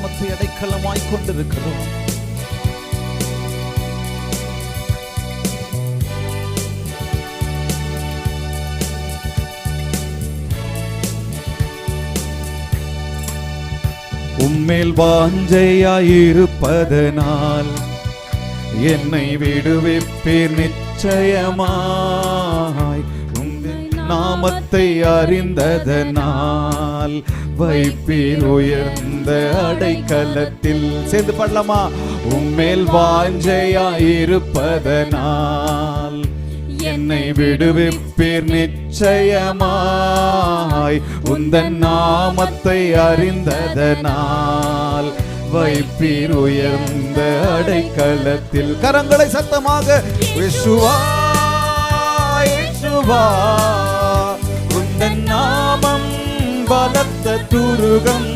நாமத்தை அடைக்கலமாய் கொண்டிருக்கிறோம். உம்மேல் வாஞ்சையாயிருப்பதனால் என்னை விடுவிப்பீர் நிச்சயமா. நாமத்தை அறிந்ததனால் வைப்பீர் உயர்ந்த அடைக்கலத்தில் சேர்ந்து பண்ணலாமா உம்மேல் வாஞ்சையாயிருப்பதனால் என்னை விடுவிப்பீர் நிச்சயமாய். உந்தன் நாமத்தை அறிந்ததனால் வைப்பீர் உயர்ந்த அடைக்கலத்தில் கரங்களை சத்தமாக விசுவா இயேசுவா நாமம் பலத்த துருகம்.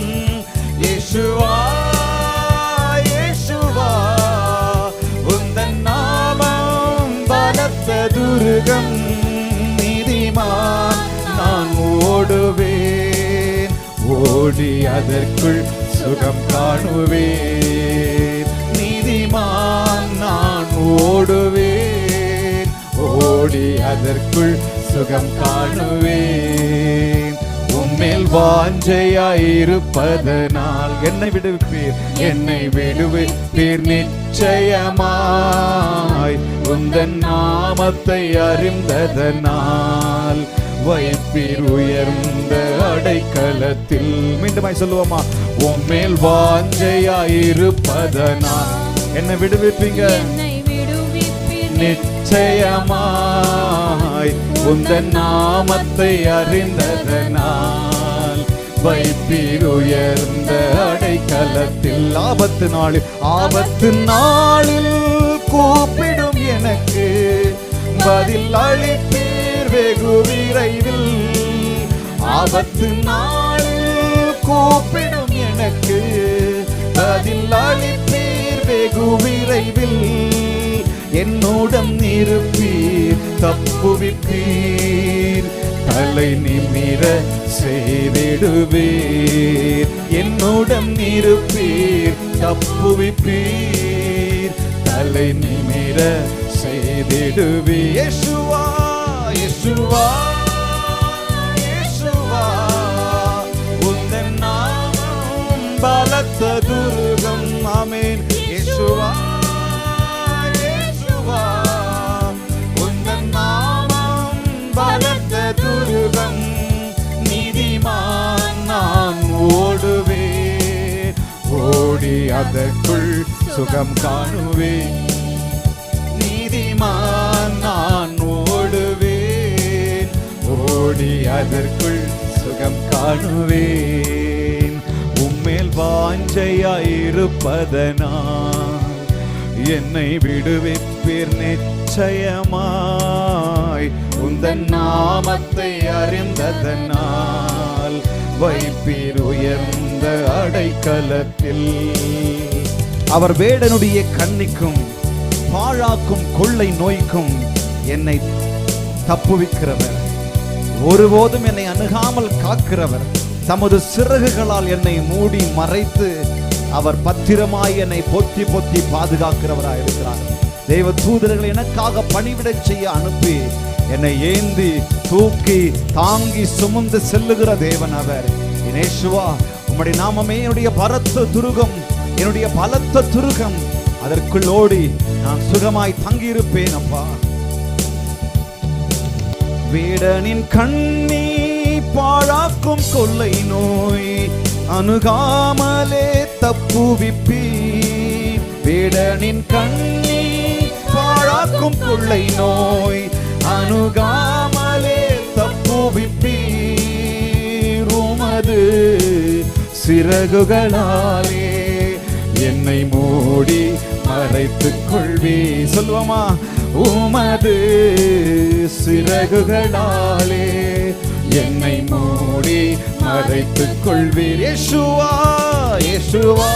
இயேசுவா இயேசுவா உந்தன் நாமம் பலத்த துருகம். நீதிமான் நான் ஓடுவேன். ஓடி அதற்குள் சுகம் காணுவேன். நீதிமான் நான் ஓடுவேன். ஓடி அதற்குள் சுகம் காணுவேன். உம்மேல் வாஞ்சையாயிருப்பதனால் என்னை விடுவிப்பீர் என்னை விடுவிப்பீர் நிச்சயமாய். உந்தன் நாமத்தை அறிந்ததனால் வைப்பீர் உயர்ந்த அடைக்கலத்தில். மீண்டுமாய் சொல்லுவோமா? உம்மேல் வாஞ்சையாயிருப்பதனால் என்னை விடுவிப்பீங்க? நிச்சயமாய். உந்தன் நாமத்தை அறிந்ததனால் வைப்பீர் உயர்ந்த அடைக்கலத்தில் ஆபத்து நாளில் ஆபத்து நாளில் கூப்பிடும் எனக்கு பதில் அளிப்பீர் வெகு விரைவில். ஆபத்து நாளில் கூப்பிடும் எனக்கு பதில் அளிப்பீர் வெகு விரைவில். என்னுடன் இருப்பீர் தப்புவிப்பீர். தலை நிமிர செய்திடுவீர். என்னுடன் இருப்பீர் தப்புவிப்பீர். தலை நிமிர செய்திடுவீர். யேசுவா யேசுவா யேசுவா உந்தன் நாமம் பலத்த துருகம். ஆமென். யேசுவா அதற்குள் சுகம் காணுவே நீதிமான் நான் ஓடுவேன். ஓடி அதற்குள் சுகம் காணுவேன். உம்மேல் வாஞ்சையாயிருப்பதனா என்னை விடுவிப்பீர் நிச்சயமாய். உந்தன் நாமத்தை அறிந்ததனா வைப்பீர் உயர்ந்த அடைக்கலத்தில் அவர் வேடனுடைய கண்ணிக்கும் பாழாக்கும் கொள்ளை நோய்க்கும் என்னை தப்புவிக்கிறவர். ஒருபோதும் என்னை அணுகாமல் காக்கிறவர். தமது சிறகுகளால் என்னை மூடி மறைத்து அவர் பத்திரமாய் என்னை பொத்தி பொத்தி பாதுகாக்கிறவராய் இருக்கிறார் தெய்வ தூதர்களை எனக்காக பணிவிடச் செய்ய அனுப்பி என்னை ஏந்தி தூக்கி தாங்கி சுமந்து செல்லுகிற தேவன் அவர். இனேசுவா உம்முடைய நாமமே என்னுடைய பரத்த துருகம் என்னுடைய பலத்த துருகம். அதற்குள் ஓடி நான் சுகமாய் தங்கியிருப்பேன் அப்பா. வீடனின் கண்ணி பாழாக்கும் கொள்ளை நோய் அணுகாமலே தப்புவிப்பி வேடனின் கண்ணி பாழாக்கும் கொள்ளை நோய் அணுகாமலே தப்புவிப்பி உமது சிறகுகளாலே என்னை மூடி மறைத்துக் கொள்வி சொல்லுவோமா? உமது சிறகுகளாலே என்னை மூடி மறைத்துக் கொள்வீர் யேசுவா யேசுவா.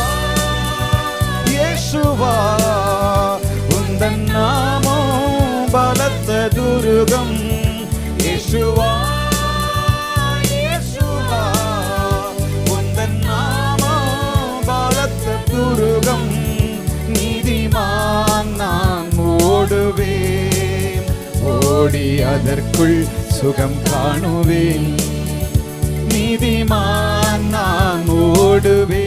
சுகம் இயேசுவா இயேசுவா. உந்தன் நாமோ பலத்த துருகம் நீதிமான் நான் ஓடுவேன். ஓடி அதற்குள் சுகம் காணுவேன். நீதிமான் நான் ஓடுவேன்.